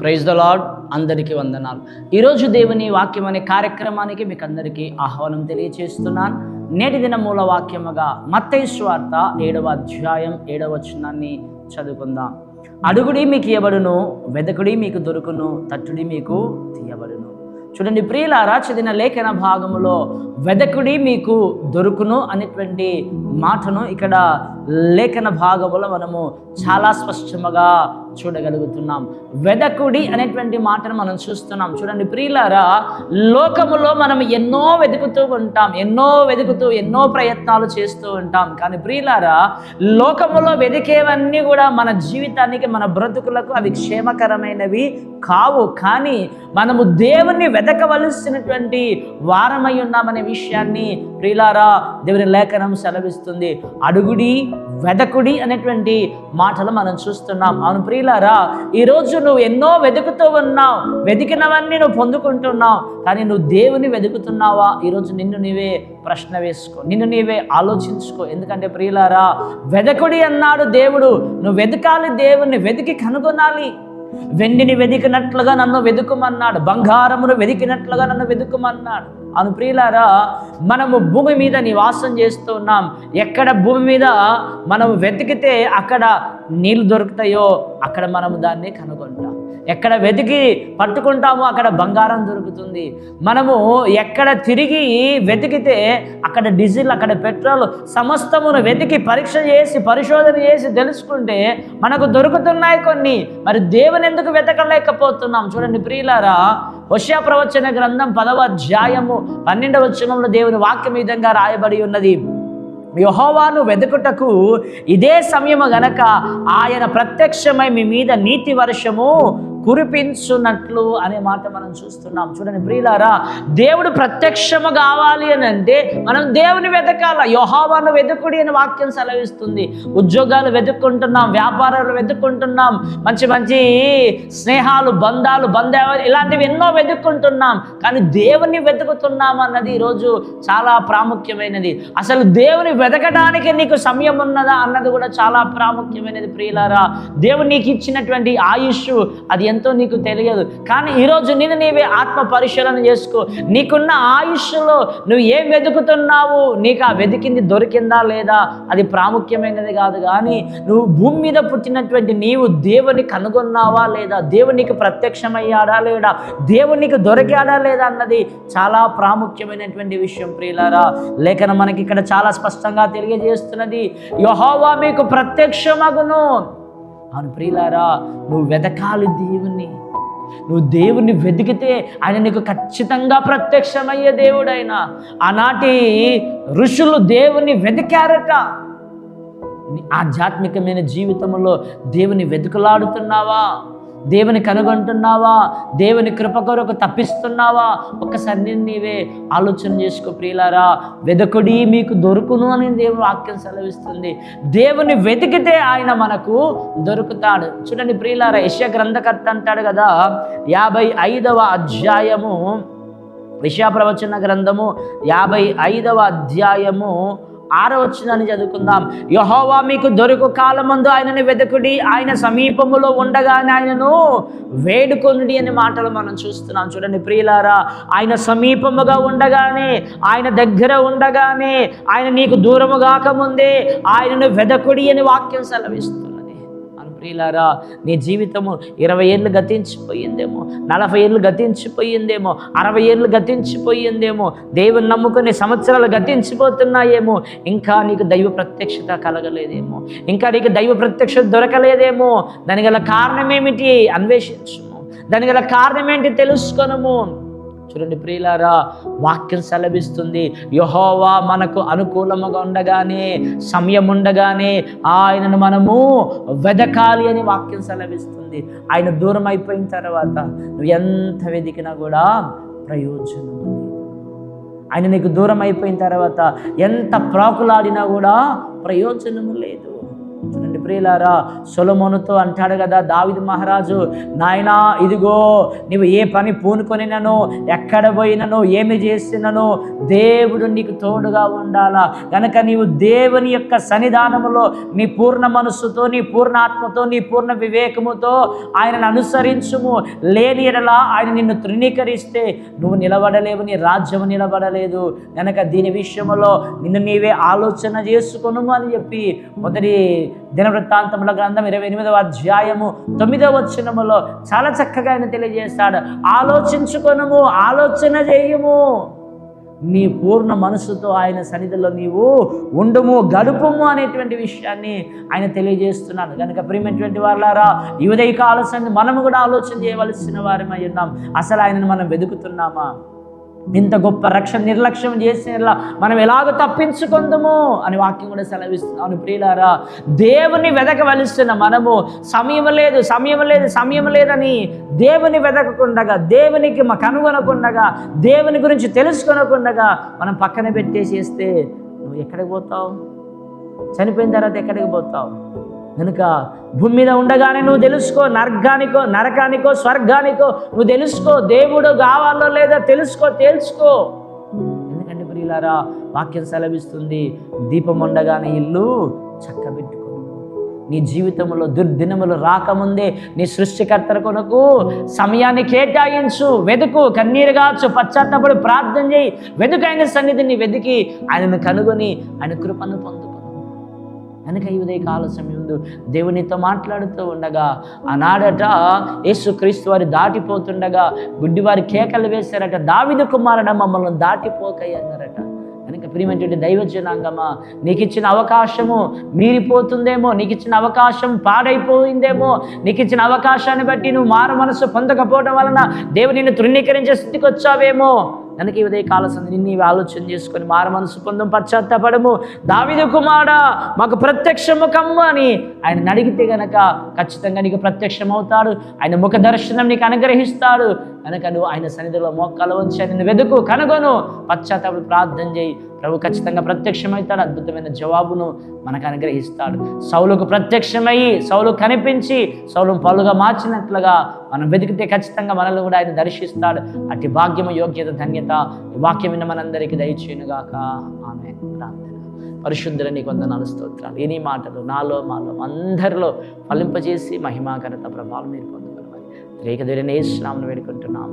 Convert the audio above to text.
Praise the lord అందరికీ వందనాలు. ఈరోజు దేవుని వాక్యం అనే కార్యక్రమానికి మీకు అందరికీ ఆహ్వానం తెలియచేస్తున్నాను. నేటి దిన మూల వాక్యముగా మత్తైశ్వార్త ఏడవ అధ్యాయం ఏడవ వచనాన్ని చదువుకుందాం. అడుగుడి మీకు ఇవ్వబడును వెదకుడి మీకు దొరుకును తట్టుడి మీకు తీయబడును. చూడండి ప్రియులారా చదివిన లేఖన భాగములో వెదకుడి మీకు దొరుకును అనేటువంటి మాటను ఇక్కడ లేఖన భాగములో మనము చాలా స్పష్టముగా చూడగలుగుతున్నాం. వెదకుడి అనేటువంటి మాటను మనం చూస్తున్నాం. చూడండి ప్రియులారా లోకములో మనం ఎన్నో వెతుకుతూ ఉంటాం ఎన్నో వెతుకుతూ ఎన్నో ప్రయత్నాలు చేస్తూ ఉంటాం. కానీ ప్రియులారా లోకములో వెతికేవన్నీ కూడా మన జీవితానికి మన బ్రతుకులకు అవి క్షేమకరమైనవి కావు. కానీ మనము దేవుణ్ణి వెతకవలసినటువంటి వారమై ఉన్నామనే విషయాన్ని ప్రియులారా దేవుని లేఖనం సెలవిస్తుంది. అడుగుడి వెదకుడి అనేటువంటి మాటలు మనం చూస్తున్నాం. అవును ప్రియులారా ఈరోజు నువ్వు ఎన్నో వెతుకుతూ ఉన్నావు. వెతికినవన్నీ నువ్వు పొందుకుంటున్నావు. కానీ నువ్వు దేవుని వెతుకుతున్నావా ఈరోజు నిన్ను నీవే ప్రశ్న వేసుకో. నిన్ను నీవే ఆలోచించుకో. ఎందుకంటే ప్రియులారా వెదకుడి అన్నాడు దేవుడు. నువ్వు వెతకాలి దేవుణ్ణి వెతికి కనుగొనాలి. వెండిని వెతికినట్లుగా నన్ను వెతుకుమన్నాడు బంగారమును వెతికినట్లుగా నన్ను వెతుకుమన్నాడు అను ప్రియులారా మనము భూమి మీద నివాసం చేస్తూ ఉన్నాం. ఎక్కడ భూమి మీద మనం వెతికితే అక్కడ నీళ్ళు దొరుకుతాయో అక్కడ మనము దాన్ని కనుగొంటాం. ఎక్కడ వెతికి పట్టుకుంటామో అక్కడ బంగారం దొరుకుతుంది. మనము ఎక్కడ తిరిగి వెతికితే అక్కడ డీజిల్ అక్కడ పెట్రోల్ సమస్తమును వెతికి పరీక్ష చేసి పరిశోధన చేసి తెలుసుకుంటే మనకు దొరుకుతున్నాయి కొన్ని. మరి దేవుని ఎందుకు వెతకలేకపోతున్నాం? చూడండి ప్రియులారా హుష్యా ప్రవచన గ్రంథం పదవ అధ్యాయము పన్నెండవ వచనంలో దేవుని వాక్యం విధంగా రాయబడి ఉన్నది. యహోవాను వెతుకుటకు ఇదే సమయము గనక ఆయన ప్రత్యక్షమై మీ మీద నీతి వర్షము కురిపించున్నట్లు అనే మాట మనం చూస్తున్నాం. చూడండి ప్రియులారా దేవుడు ప్రత్యక్షము కావాలి అని అంటే మనం దేవుని వెతకాల యోహావాను వెతుకుడి అని వాక్యం సెలవిస్తుంది. ఉద్యోగాలు వెతుక్కుంటున్నాం వ్యాపారాలు వెతుక్కుంటున్నాం మంచి మంచి స్నేహాలు బంధాలు బంధాలు ఇలాంటివి ఎన్నో వెతుక్కుంటున్నాం. కానీ దేవుని వెతుకుతున్నాం అన్నది ఈరోజు చాలా ప్రాముఖ్యమైనది. అసలు దేవుని వెతకడానికి నీకు సమయం ఉన్నదా అన్నది కూడా చాలా ప్రాముఖ్యమైనది ప్రియులారా. దేవుడు నీకు ఇచ్చినటువంటి ఆయుష్ అది ఎంత నీకు తెలియదు. కానీ ఈరోజు నేను నీవే ఆత్మ పరిశీలన చేసుకో. నీకున్న ఆయుష్లో నువ్వు ఏం వెతుకుతున్నావు? నీకు ఆ వెతికింది దొరికిందా లేదా? అది ప్రాముఖ్యమైనది కాదు. కానీ నువ్వు భూమి మీద పుట్టినటువంటి నీవు దేవుని కనుగొన్నావా లేదా? దేవునికి ప్రత్యక్షమయ్యాడా లేడా దేవునికి దొరికాడా లేదా అన్నది చాలా ప్రాముఖ్యమైనటువంటి విషయం ప్రియులారా. లేఖన మనకి ఇక్కడ చాలా స్పష్టంగా తెలియజేస్తున్నది. యహోవా మీకు ప్రత్యక్షమగును. అవును ప్రియులారా నువ్వు వెతకాలి దేవుణ్ణి. నువ్వు దేవుణ్ణి వెతికితే ఆయన నీకు ఖచ్చితంగా ప్రత్యక్షమయ్యే దేవుడైన. ఆనాటి ఋషులు దేవుణ్ణి వెతికారట నీ ఆధ్యాత్మికమైన జీవితంలో దేవుని వెతుకులాడుతున్నావా? దేవుని కనుగొంటున్నావా? దేవుని కృప కొరకు తప్పిస్తున్నావా? ఒక్కసారి నేను నీవే ఆలోచన చేసుకో ప్రియులారా. వెదకుడి మీకు దొరుకును అని దేవుని వాక్యం సెలవిస్తుంది. దేవుని వెతికితే ఆయన మనకు దొరుకుతాడు. చూడండి ప్రియులారా యశ గ్రంథకర్త అంటాడు కదా యాభై ఐదవ అధ్యాయము విషయ ప్రవచన గ్రంథము యాభై ఐదవ అధ్యాయము ఆరో వచ్చిందని చదువుకుందాం. యహోవా మీకు దొరుకు కాలమందు ఆయనని వెతుకుడి ఆయన సమీపములో ఉండగానే ఆయనను వేడుకొనుడి అనే మాటలు మనం చూస్తున్నాం. చూడండి ప్రియులారా ఆయన సమీపముగా ఉండగానే ఆయన దగ్గర ఉండగానే ఆయన నీకు దూరము కాకముందే ఆయనను వెదకుడి అని వాక్యం సెలవిస్తుంది. ప్రియులారా నీ జీవితము ఇరవై ఏళ్ళు గతించిపోయిందేమో నలభై ఏళ్ళు గతించిపోయిందేమో అరవై ఏళ్ళు గతించిపోయిందేమో దేవుని నమ్ముకునే సంవత్సరాలు గతించిపోతున్నాయేమో ఇంకా నీకు దైవ ప్రత్యక్షత కలగలేదేమో ఇంకా నీకు దైవ ప్రత్యక్షత దొరకలేదేమో దాని గల కారణం ఏమిటి అన్వేషించము దాని గల కారణం ఏంటి తెలుసుకొనము చూడండి ప్రియులారా వాక్యం సెలవిస్తుంది. యహోవా మనకు అనుకూలముగా ఉండగానే సమయం ఉండగానే ఆయనను మనము వెదకాలి అని వాక్యం సెలవిస్తుంది. ఆయన దూరం అయిపోయిన తర్వాత నువ్వు ఎంత వెతికినా కూడా ప్రయోజనం లేదు. ఆయన నీకు దూరం అయిపోయిన తర్వాత ఎంత ప్రాకులాడినా కూడా ప్రయోజనము లేదు. చూడండి ప్రియులారా సొలమోనుతో అంటాడు కదా దావిద మహారాజు నాయనా ఇదిగో నువ్వు ఏ పని పూనుకొనినను ఎక్కడ పోయినను ఏమి చేసినను దేవుడు నీకు తోడుగా ఉండాలా? కనుక నీవు దేవుని యొక్క సన్నిధానములో నీ పూర్ణ మనస్సుతో నీ పూర్ణ ఆత్మతో నీ పూర్ణ వివేకముతో ఆయనను అనుసరించుము. లేని ఎడలా ఆయన నిన్ను తృణీకరిస్తే నువ్వు నిలబడలేవు నీ రాజ్యము నిలబడలేదు. కనుక దీని విషయంలో నిన్ను నీవే ఆలోచన చేసుకొనుము అని చెప్పి మొదటి దినవృత్తాంతముల గ్రంథం ఇరవై ఎనిమిదవ అధ్యాయము తొమ్మిదవ వచనములో చాలా చక్కగా ఆయన తెలియజేస్తాడు. ఆలోచించుకొనుము ఆలోచన చేయము. నీ పూర్ణ మనసుతో ఆయన సన్నిధిలో నీవు ఉండము గడుపుము అనేటువంటి విషయాన్ని ఆయన తెలియజేస్తున్నాడు. కనుక ప్రియమైనటువంటి వాళ్ళారా యువదైక ఆలోచన మనము కూడా ఆలోచన చేయవలసిన వారమై ఉన్నాం. అసలు ఆయనను మనం వెతుకుతున్నామా ఇంత గొప్ప రక్షణ నిర్లక్ష్యం చేసిన మనం ఎలాగ తప్పించుకుందాము అని వాక్యం కూడా సెలవిస్తున్నాను ప్రియులారా దేవుని వెదకవలసిన మనము సమయం లేదు సమయం లేదు సమయం లేదని దేవుని వెదకకుండగా దేవునికి మా కనుగొనకుండగా దేవుని గురించి తెలుసుకొనకుండగా మనం పక్కన పెట్టేసేస్తే నువ్వు ఎక్కడికి పోతావు? చనిపోయిన తర్వాత ఎక్కడికి పోతావు? కనుక భూమి మీద ఉండగానే నువ్వు తెలుసుకో నర్గానికో నరకానికో స్వర్గానికో నువ్వు తెలుసుకో దేవుడు కావాలో లేదా తెలుసుకో తెలుసుకో. ఎందుకంటే ప్రియులారా వాక్యం సెలవిస్తుంది దీపం ఉండగానే ఇల్లు చక్కబెట్టుకో నీ జీవితంలో దుర్దినములు రాకముందే నీ సృష్టికర్తల కొనకు సమయాన్ని కేటాయించు వెతుకు కన్నీరు కాచు పశ్చాత్తపడి ప్రార్థన చేయి. వెతుకు ఆయన సన్నిధిని వెతికి ఆయనను కనుగొని ఆయన కృపను పొందు. కనుక ఈ ఉదయ కాల సమయంలో దేవునితో మాట్లాడుతూ ఉండగా ఆనాడట యేసుక్రీస్తు వారి దాటిపోతుండగా గుడ్డివారి కేకలు వేశారట దావిద కుమారుడ మమ్మల్ని దాటిపోకయ్య అన్నారట. కనుక ప్రియమైనటువంటి దైవ జనాంగమా నీకు ఇచ్చిన అవకాశము మీరిపోతుందేమో నీకు ఇచ్చిన అవకాశం పాడైపోయిందేమో నీకు ఇచ్చిన అవకాశాన్ని బట్టి నువ్వు మారు మనసు పొందకపోవడం వలన దేవుని తృణీకరించే స్థితికి వచ్చావేమో. కనుక ఈ ఉదయ కాల నీవు ఆలోచన చేసుకొని మారు మనసు పొందం పశ్చాత్తాపడము. దావిదు కుమారా మాకు ప్రత్యక్షము కమ్ము అని ఆయన అడిగితే గనక ఖచ్చితంగా నీకు ప్రత్యక్షం అవుతాడు ఆయన ముఖ దర్శనం నీకు అనుగ్రహిస్తాడు. కనుక నువ్వు ఆయన సన్నిధిలో మోకాలు వచ్చి నిన్ను వెతుకు కనుగొను. పశ్చాత్తాపడి ప్రార్థన చేయి. ప్రభు ఖచ్చితంగా ప్రత్యక్షమవుతాడు అద్భుతమైన జవాబును మనకు అనుగ్రహిస్తాడు. సౌలుకు ప్రత్యక్షమయ్యి సౌలు కనిపించి సౌలు పలుగా మార్చినట్లుగా మనం వెతికితే ఖచ్చితంగా మనల్ని కూడా ఆయన దర్శిస్తాడు. అట్టి భాగ్యము యోగ్యత ధన్యత వాక్యం విన్న మనందరికీ దయచేయునుగాక. ఆమె ప్రార్థన. పరిశుద్ధుల నీకు వందనాలు స్తోత్రాలు. ఎన్ని మాటలు నాలో మాలో అందరిలో ఫలింపజేసి మహిమాకరత ప్రభావం మీరు పొందుకున్నామని రేఖ ధైర్య వేడుకుంటున్నాం